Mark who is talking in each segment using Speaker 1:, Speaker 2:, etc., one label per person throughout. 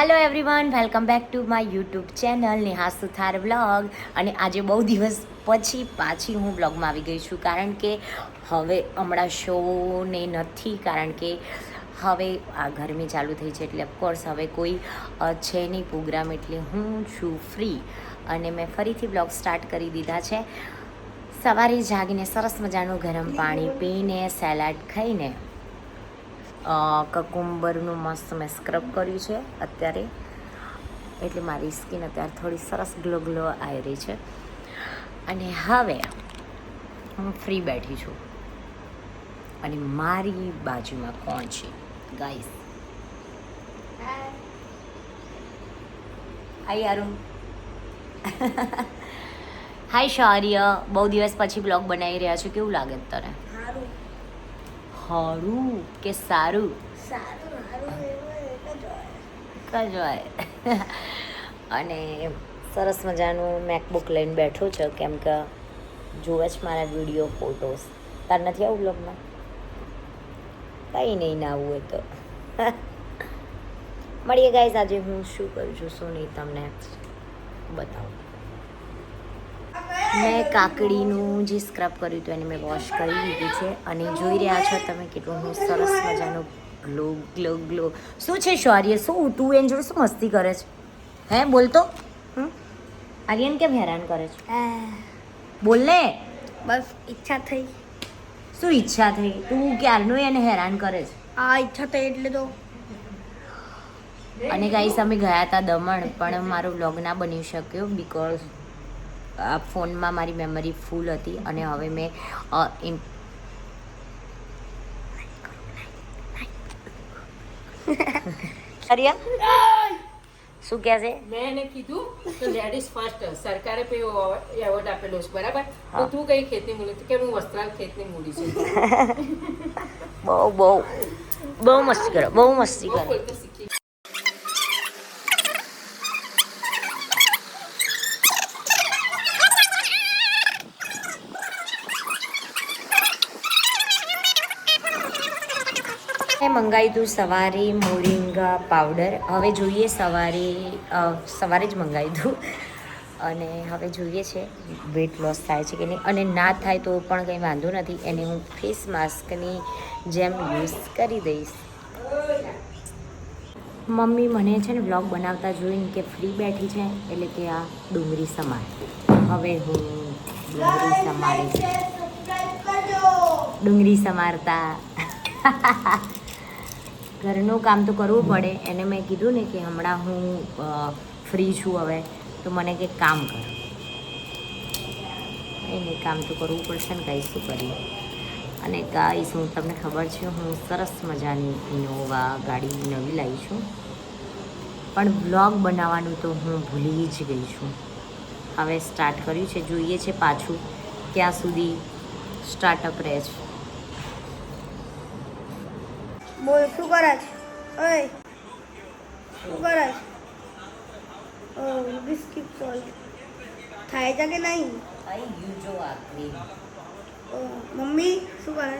Speaker 1: Hello everyone welcome back to my YouTube channel Neha Suthar vlog અને આજે બહુ દિવસ પછી પાછી હું વ્લોગમાં આવી ગઈ છું, કારણ કે હવે હમણાં શો ને નથી, કારણ કે હવે આ ગરમી ચાલુ થઈ છે એટલે ઓફકોર્સ હવે કોઈ છે નહીં પ્રોગ્રામ એટલે હું છું ફ્રી અને મેં ફરીથી બ્લોગ સ્ટાર્ટ કરી દીધા છે. સવારે જાગીને સરસ મજાનું ગરમ પાણી પીને સેલાડ ખાઈને કકુંબરનું મસ્ત મેં સ્ક્રબ કર્યું છે અત્યારે. એટલે મારી સ્કિન અત્યારે થોડી સરસ ગ્લો ગ્લો આવી રહી છે. અને હવે હું ફ્રી બેઠી છું. અને મારી બાજુમાં કોણ છે? ગાઈસ હાય અરુણ હાય શૌર્ય બહુ દિવસ પછી બ્લોગ બનાવી રહ્યા છો. કેવું લાગે તને?
Speaker 2: સારું
Speaker 1: કે સારું?
Speaker 2: સારું
Speaker 1: કજવાય અને સરસ મજાનું મેકબુક લઈને બેઠો છે કેમ કે જુએ જ મારા વીડિયો ફોટોસ તાર નથી આવું બ્લોગમાં કંઈ નહીં ના આવું એ તો. મળીએ ગાઈઝ આજે હું શું કરું છું શું નહીં તમને બતાવું. મેં કાકડીનું જે સ્ક્રબ કર્યું હતું એને મેં વોશ કરી લીધું છે. અને જોઈ રહ્યા છો તમે કેટલું હું સરસ મજાનું ગ્લો ગ્લો ગ્લો શું છે શૌર્ય? શું તું એની જોડે શું મસ્તી કરે છે? હે બોલતો આર્યન કેમ હેરાન કરે છે? બોલ ને.
Speaker 2: બસ ઈચ્છા થઈ.
Speaker 1: શું ઈચ્છા થઈ? તું ક્યારનું એને હેરાન કરે છે?
Speaker 2: આ ઈચ્છા થઈ એટલે તો.
Speaker 1: અને ગાઈસ અમે ગયા હતા દમણ પણ મારો વ્લોગ ના બની શક્યો બિકોઝ ફોનમાં મારી મેમરી ફૂલ હતી અને હવે મેં ઇન- શું કહે છે?
Speaker 3: મેં એને કીધું તો લેડીઝ ફર્સ્ટ સરકારે પેલો એવોર્ડ આપેલો છે. બરાબર?
Speaker 1: હા.
Speaker 3: તો તું કઈ ખેતની મૂડી? તો કે હું વસ્ત્રાલ ખેતની મૂડી છું.
Speaker 1: બહુ બહુ. બહુ મસ્તી કરો બહુ મસ્તી કરો. મેં મંગાવ્યું હતું સવારે મોરિંગા પાવડર. હવે જોઈએ સવારે સવારે જ મંગાવ્યું હતું અને હવે જોઈએ છે વેટ લોસ થાય છે કે નહીં. અને ના થાય તો પણ કંઈ વાંધો નથી. એને હું ફેસ માસ્કની જેમ યુઝ કરી દઈશ. મમ્મી મને છે ને બ્લોગ બનાવતા જોઈને કે ફ્રી બેઠી છે એટલે કે આ ડુંગળી સમાર હવે હું ડુંગળી સમારીશ ડુંગળી સમારતા. ઘરનું કામ તો કરવું પડે. એને મેં કીધું ને કે હમણાં હું ફ્રી છું હવે, તો મને કંઈક કામ કર. એને કામ તો કરવું પડશે ને, કંઈ શું કરીએ. અને ગાઈસ હું તમને ખબર છે, હું સરસ મજાની ઇનોવા ગાડી નવી લાવી છું. પણ બ્લોગ બનાવવાનું તો હું ભૂલી જ ગઈ છું. હવે સ્ટાર્ટ કર્યું છે, જોઈએ છે પાછું ક્યાં સુધી સ્ટાર્ટઅપ રહે છે.
Speaker 2: બોલ શું કરે છે? ઓય શું કરે છે? ઓ બિસ્કિટ સોલ થાય છે કે નહીં?
Speaker 1: આઈ યુ જો આખરી
Speaker 2: ઓ, મમ્મી શું કરે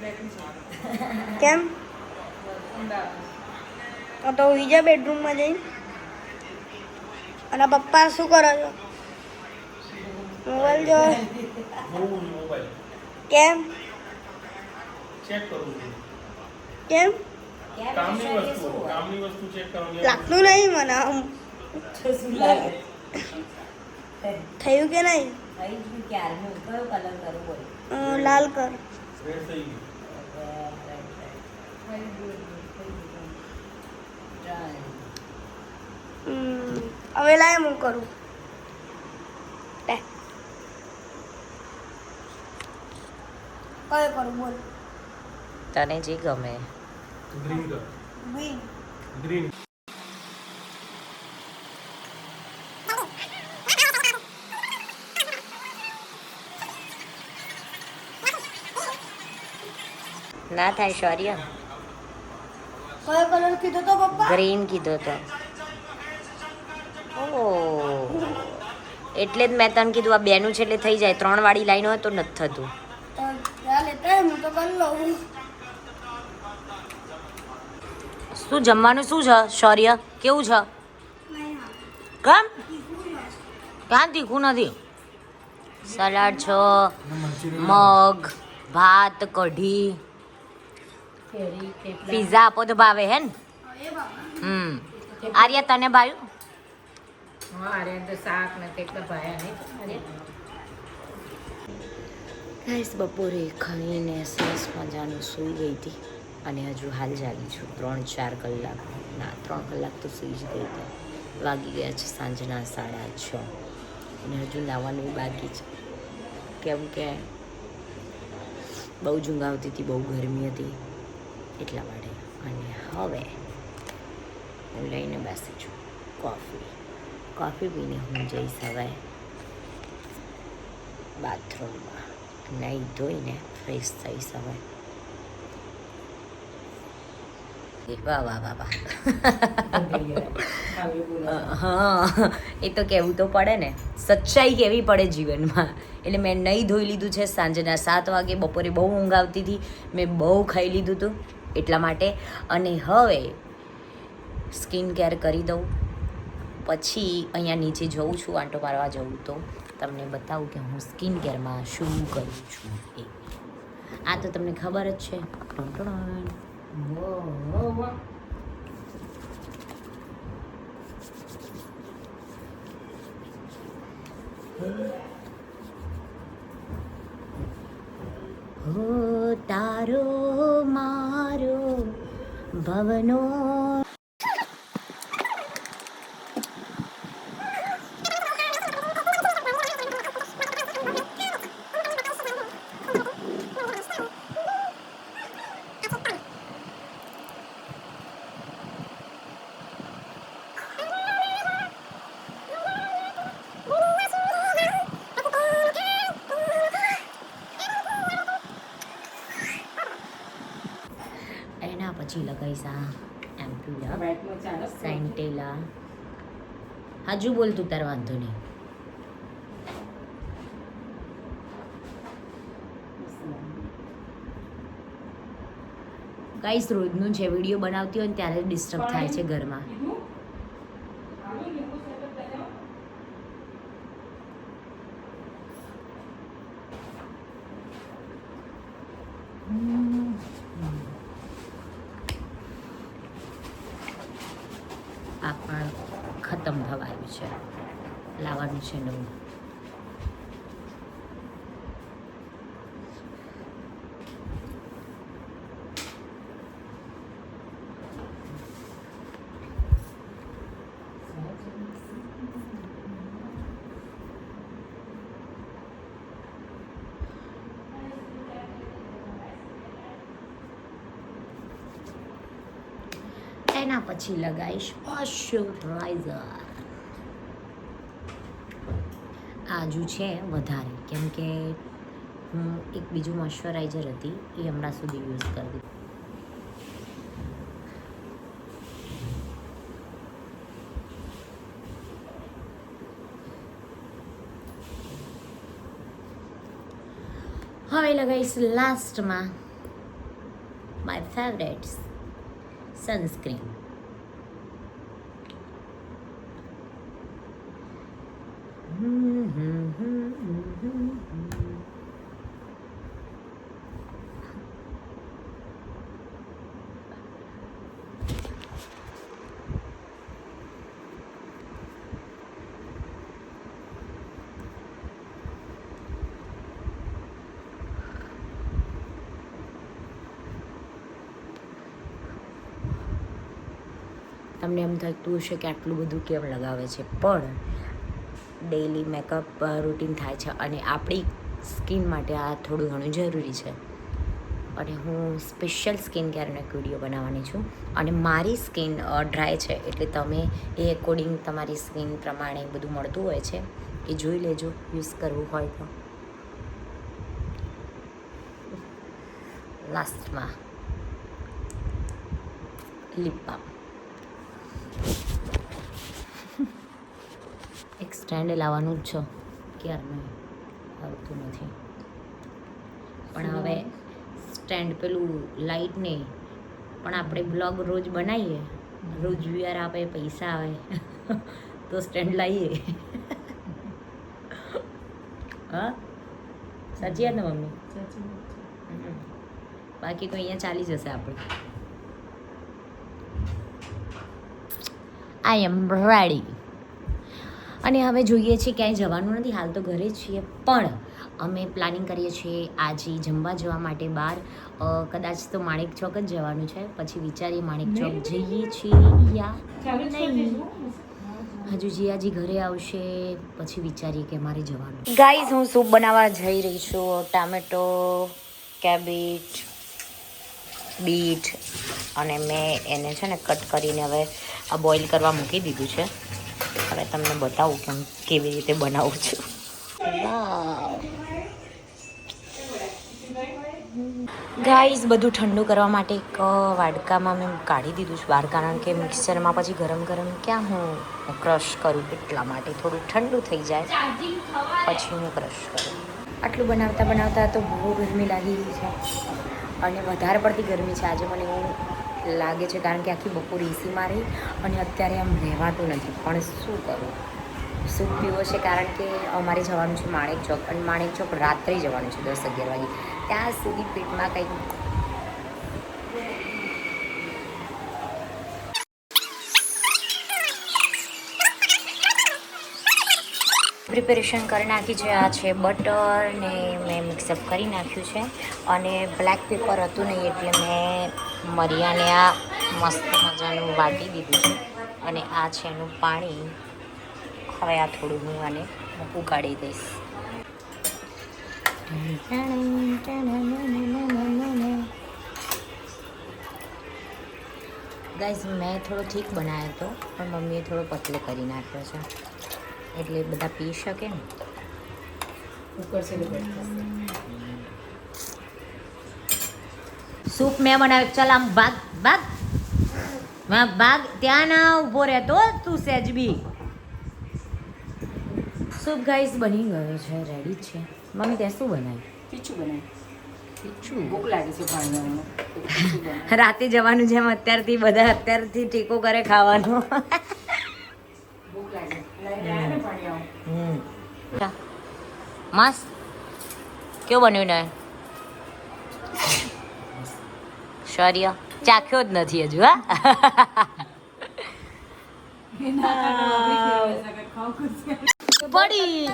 Speaker 2: છે? કેમ? તો તો બીજા બેડરૂમમાં જઈ અને પપ્પા શું કરો છો? મોબાઈલ જો કેમ?
Speaker 4: ચેક કરું છું.
Speaker 2: કેમ?
Speaker 4: કામની વસ્તુ કામની વસ્તુ ચેક કરવાની
Speaker 2: લાગતું નહીં મને આમ. થયું કે નહીં? લાલ કર. હવે લાય હું કરું. કયો કરું બોલ.
Speaker 1: તને જે ગમે.
Speaker 4: ગ્રીન કર
Speaker 2: ગ્રીન
Speaker 4: ગ્રીન
Speaker 1: ના થાય શૌર્ય
Speaker 2: કયો કલર કીધો તો પપ્પા?
Speaker 1: ગ્રીન કીધો તો. ઓ. એટલે જ મેં તને કીધું આ બેનું છે એટલે થઈ જાય. ત્રણ વાળી લાઈન હોય તો નથી થતું.
Speaker 2: લેતા હું તો કરી લઉં.
Speaker 1: શું જમવાનું શું છે શૌર્ય? કેવું છે? કેમ? ક્યાં તીખું નથી સલાડ છે મગ ભાત કઢી પીઝા આપો તો ભાવે હે ને? હમ. આર્યા તને ભાવ્યું? ગાઈસ બપોરે ખાઈને સરસ મજાનું સૂઈ ગઈ હતી. અને હજુ હાલ જાગી છું. ત્રણ, ચાર કલાક. ના, ત્રણ કલાક તો સૂઈ જ ગઈ હતી. વાગી ગયા છે સાંજના સાડા છ. અને હજુ નાવાનું બાકી છે. કેમ કે બહુ ઊંઘ આવતી હતી, બહુ ગરમી હતી એટલા માટે. અને હવે હું લઈને બેસી છું કોફી. કોફી પીને હું જઈશ હવે બાથરૂમમાં. નાહી ધોઈને ફ્રેશ થઈશ હવે. એ વાહ વાહ વાહ વાહ. હા એ તો કહેવું તો પડે ને. સચ્ચાઈ કહેવી પડે જીવનમાં? એટલે મેં નહીં ધોઈ લીધું છે સાંજના સાત વાગે બપોરે બહુ ઊંઘ આવતી હતી. મેં બહુ ખાઈ લીધું હતું એટલા માટે. અને હવે સ્કિન કેર કરી દઉં. પછી અહીંયા નીચે જઉં છું આંટો મારવા જઉં તો તમને બતાવું કે હું સ્કિન કેરમાં શું કરું છું એ. આ તો તમને ખબર જ છે. તારો મારો ભવનો એના પછી એમ્પ્યુલા સેન્ટેલા હજુ બોલ તું તાર વાંધો નહીં. ગાઈસ રોજનું છે વીડિયો બનાવતી હોય ને ત્યારે ડિસ્ટર્બ થાય છે ઘરમાં. આ પણ ખતમ થવા આવ્યું છે. લાવવાનું છે નવું. એના પછી લગાવીશ મોઇશ્ચરાઇઝર આજુ છે વધારે, કેમ કે હું એક બીજું મોઇશ્ચરાઇઝર હતી, એ હમણાં સુધી યુઝ કરતી હવે લગાવીશ લાસ્ટમાં માય ફેવરેટ્સ સનસ્ક્રીન તમને એમ થતું હશે કે આટલું બધું કેમ લગાવે છે, પણ ડેઈલી મેકઅપ રૂટીન થાય છે અને આપણી સ્કિન માટે આ થોડું ઘણું જરૂરી છે. અને હું સ્પેશિયલ સ્કિન કેરનો એક વીડિયો બનાવવાની છું. અને મારી સ્કિન ડ્રાય છે, એટલે તમે એ એકોર્ડિંગ તમારી સ્કિન પ્રમાણે બધું મળતું હોય છે, એ જોઈ લેજો યુઝ કરવું હોય તો. લાસ્ટમાં લિપ બામ એક સ્ટેન્ડ લાવવાનું જ છો. ક્યારનું? આવતું નથી. પણ હવે સ્ટેન્ડ પેલું લાઇટ નહીં પણ આપણે બ્લોગ રોજ બનાવીએ. રોજ વ્યુઅર આપે પૈસા આવે. તો સ્ટેન્ડ લાવીએ. હા? સાચી વાત ને મમ્મી? બાકી તો અહીંયા ચાલી જશે આપણે. I am ready. અને હવે જોઈએ છીએ ક્યાંય જવાનું નથી. હાલ તો ઘરે જ છીએ. પણ અમે પ્લાનિંગ કરીએ છીએ આજે જમવા જવા માટે બહાર. કદાચ તો માણેક ચોક જ જવાનું છે. પછી વિચારીએ માણેક ચોક જઈએ છીએ. યા નહીં. હજુ જીયાજી ઘરે આવશે. પછી વિચારીએ કે મારે જવાનું ગાઈઝ હું સૂપ બનાવવા જઈ રહી છું. ટામેટો કેબેજ બીટ અને મેં એને છે ને કટ કરીને હવે આ બોઇલ કરવા મૂકી દીધું છે. હવે તમને બતાવું કે હું કેવી રીતે બનાવું છું. ગાઈઝ બધું ઠંડુ કરવા માટે એક વાડકામાં મેં કાઢી દીધું છે બહાર, કારણ કે મિક્સરમાં પછી ગરમ ગરમ ક્યાં હું ક્રશ કરું એટલા માટે. થોડું ઠંડુ થઈ જાય, પછી હું ક્રશ કરું. આટલું બનાવતા બનાવતા તો બહુ ગરમી લાગી ગઈ છે. અને વધારે પડતી ગરમી છે. આજે મને એવું લાગે છે કારણ કે આખી બપોર એસીમાં રહી અને અત્યારે આમ રહેવાતું નથી. પણ શું કરું? સૂપ પીવો છે કારણ કે અમારે જવાનું છે માણેક ચોક. અને માણેક ચોક રાત્રે જવાનું છે દસ અગિયાર વાગે. ત્યાં સુધી પેટમાં કંઈક પ્રિપેરેશન કરી નાખી છે આ છે બટર ને મેં મિક્સઅપ કરી નાખ્યું છે. અને બ્લેક પેપર હતું નહીં એટલે મેં મરિયાને આ મસ્ત મજાનું વાટી દીધું છે. અને આ છે એનું પાણી. હવે આ થોડું હું આને ઉગાડી દઈશ. ગાઈઝ મેં થોડો ઠીક બનાવ્યો હતો, પણ મમ્મીએ થોડો પતલો કરી નાખ્યો છે. એટલે બધા પી શકે ને. સૂપ મેં બનાવ્યો. ચાલ આમ ભાગ ભાગ. ભાગ. ત્યાં ના ઊભો રહેતો તું સેજ બી સૂપ ગાઈસ બની ગયો છે રેડી છે. મમ્મી ત્યાં શું બનાવ્યું?
Speaker 3: પીછું
Speaker 1: બનાવ્યું.
Speaker 3: ભૂખ લાગે છે.
Speaker 1: રાતે જવાનું જેમ અત્યારથી બધા અત્યારથી ટેકો કરે ખાવાનો
Speaker 3: ભૂખ લાગે લઈને આયા ને ભાણિયાઓ.
Speaker 1: હમ મસ્ત. કેવું બન્યું ને? શૌર્ય. ચાખ્યો જ નથી હજુ હા. પડી.